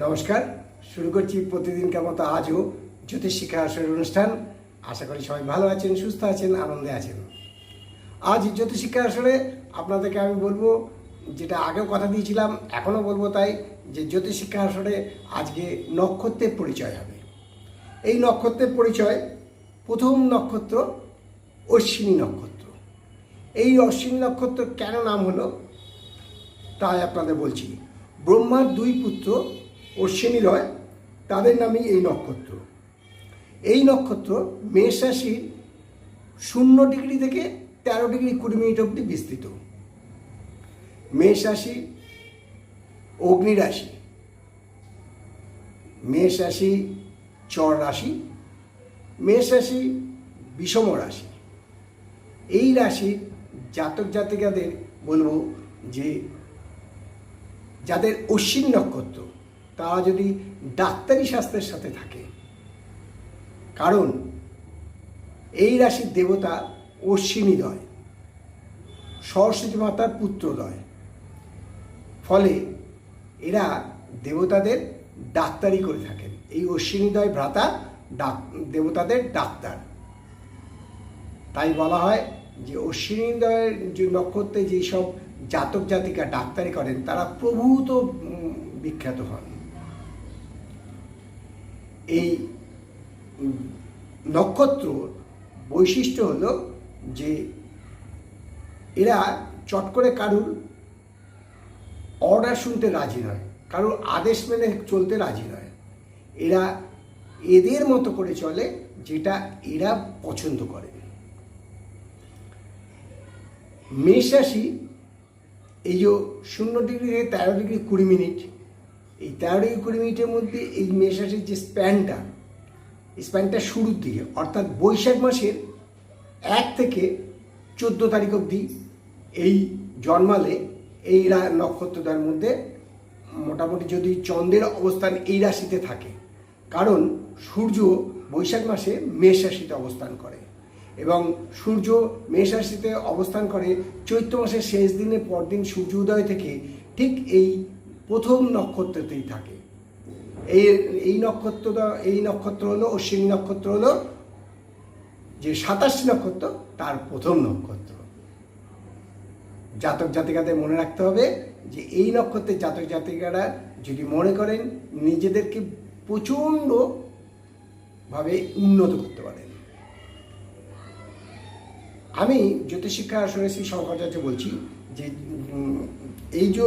নমস্কার, শুরু করছি প্রতিদিনকার মতো আজও জ্যোতিষ শিক্ষা আসরের অনুষ্ঠান। আশা করি সবাই ভালো আছেন, সুস্থ আছেন, আনন্দে আছেন। আজ জ্যোতিষ শিক্ষা আসরে আপনাদেরকে আমি বলব, যেটা আগেও কথা দিয়েছিলাম, এখনও বলব তাই, যে জ্যোতিষ শিক্ষা আসরে আজকে নক্ষত্রের পরিচয় হবে। এই নক্ষত্রের পরিচয়, প্রথম নক্ষত্র অশ্বিনী নক্ষত্র। এই অশ্বিনী নক্ষত্র কেন নাম হলো? তাই আপনাদের বলছি। ব্রহ্মার দুই পুত্র অশ্বিনী রয়, তাদের নামেই এই নক্ষত্র। এই নক্ষত্র মেষ রাশির শূন্য ডিগ্রি থেকে তেরো ডিগ্রি কুড়ি মিনিট অবধি বিস্তৃত। মেষ রাশি অগ্নি রাশি। মেষ রাশি চর রাশি। মেষ রাশি বিষম রাশি। এই রাশির জাতক জাতিকাদের বলব যে, যাদের অশ্বিন নক্ষত্র তারা যদি ডাক্তারি শাস্ত্রের সাথে থাকে, কারণ এই রাশির দেবতা অশ্বিনীদয় সরস্বতী মাতার পুত্রদয় ফলে এরা দেবতাদের ডাক্তারি করে থাকেন। এই অশ্বিনীদয় ভ্রাতা ডাক, দেবতাদের ডাক্তার। তাই বলা হয় যে অশ্বিনীদয়ের যে নক্ষত্রে যেসব জাতক জাতিকা ডাক্তারি করেন, তারা প্রভূত বিখ্যাত হন। এই নক্ষত্র বৈশিষ্ট্য হলো যে এরা চট করে কারুর অর্ডার শুনতে রাজি নয়, কারোর আদেশ মেনে চলতে রাজি নয়। এরা এদের মতো করে চলে যেটা এরা পছন্দ করে। মেষ রাশি, এই যে শূন্য ডিগ্রি থেকে তেরো ডিগ্রি কুড়ি মিনিট এই তেরো কুড়ি মিনিটের মধ্যে এই মেষ রাশির যে স্প্যানটা স্প্যানটা শুরুর দিকে, অর্থাৎ বৈশাখ মাসের এক থেকে চোদ্দ তারিখ অবধি এই জন্মালে এই রা- নক্ষত্রটার মধ্যে মোটামুটি যদি চন্দ্রের অবস্থান এই রাশিতে থাকে, কারণ সূর্য বৈশাখ মাসে মেষ রাশিতে অবস্থান করে এবং সূর্য মেষ রাশিতে অবস্থান করে চৈত্র মাসের শেষ দিনে পরদিন সূর্য উদয় থেকে ঠিক এই প্রথম নক্ষত্রতেই থাকে। এই এই নক্ষত্রটা, এই নক্ষত্র হলো অশ্বিনী নক্ষত্র হলো যে সাতাশটি নক্ষত্র, তার প্রথম নক্ষত্র। জাতক জাতিকাদের মনে রাখতে হবে যে এই নক্ষত্রের জাতক জাতিকারা যদি মনে করেন, নিজেদেরকে প্রচণ্ড ভাবে উন্নত করতে পারেন। আমি জ্যোতিষিক্ষা আসলে শ্রী শঙ্করাচার্য বলছি যে এই যে